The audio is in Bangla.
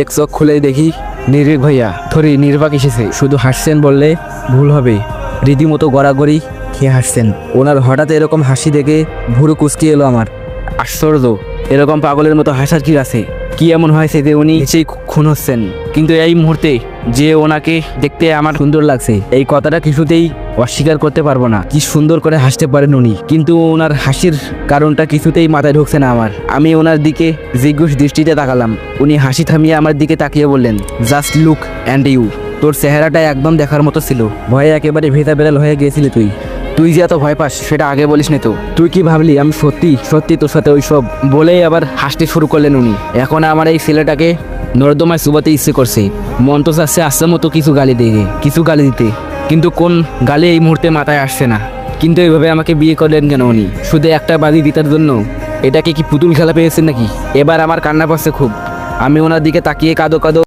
এক চোখ খুলে দেখি নির্বিক ভাইয়া। থরি নির্বাক এসেছে। শুধু হাসছেন বললে ভুল হবে। রীতিমতো গড়াগড়ি খেয়ে হাসছেন। ওনার হঠাৎ এরকম হাসি দেখে ভুরু কুচকি এলো আমার। আশ্চর্য। এরকম পাগলের মতো হাসার কি আছে। কি এমন হয়েছে যে উনি সেই খুন হচ্ছেন? কিন্তু এই মুহূর্তে যে ওনাকে দেখতে আমার সুন্দর লাগছে, এই কথাটা কিছুতেই অস্বীকার করতে পারব না। কি সুন্দর করে হাসতে পারেন উনি। কিন্তু ওনার হাসির কারণটা কিছুতেই মাথায় ঢুকছে না আমার। আমি ওনার দিকে জিজ্ঞুস দৃষ্টিতে তাকালাম। উনি হাসি থামিয়ে আমার দিকে তাকিয়ে বললেন, জাস্ট লুক অ্যান্ড ইউ। তোর চেহারাটা একদম দেখার মতো ছিল। ভয়ে একেবারে ভেতা বেড়াল হয়ে গিয়েছিলি তুই। তুই যে এত ভয় পাস, সেটা আগে বলিস নি তো। তুই কি ভাবলি, আমি সত্যি সত্যি তোর সাথে ওই সব বলেই আবার হাসতে শুরু করলেন উনি। এখন আমার এই ছেলেটাকে নর্দমায় সুবাতে ইচ্ছে করছে। মন তো চাচ্ছে আসছে মতো কিছু গালি দিয়ে কিছু গালি দিতে। কিন্তু কোন গালি এই মুহূর্তে মাথায় আসছে না। কিন্তু এইভাবে আমাকে বিয়ে করলেন কেন উনি? শুধু একটা বাজি দিতার জন্য? এটাকে কি পুতুল খেলা পেয়েছেন নাকি? এবার আমার কান্না পাচ্ছে খুব। আমি ওনার দিকে তাকিয়ে কাঁদো কাঁদো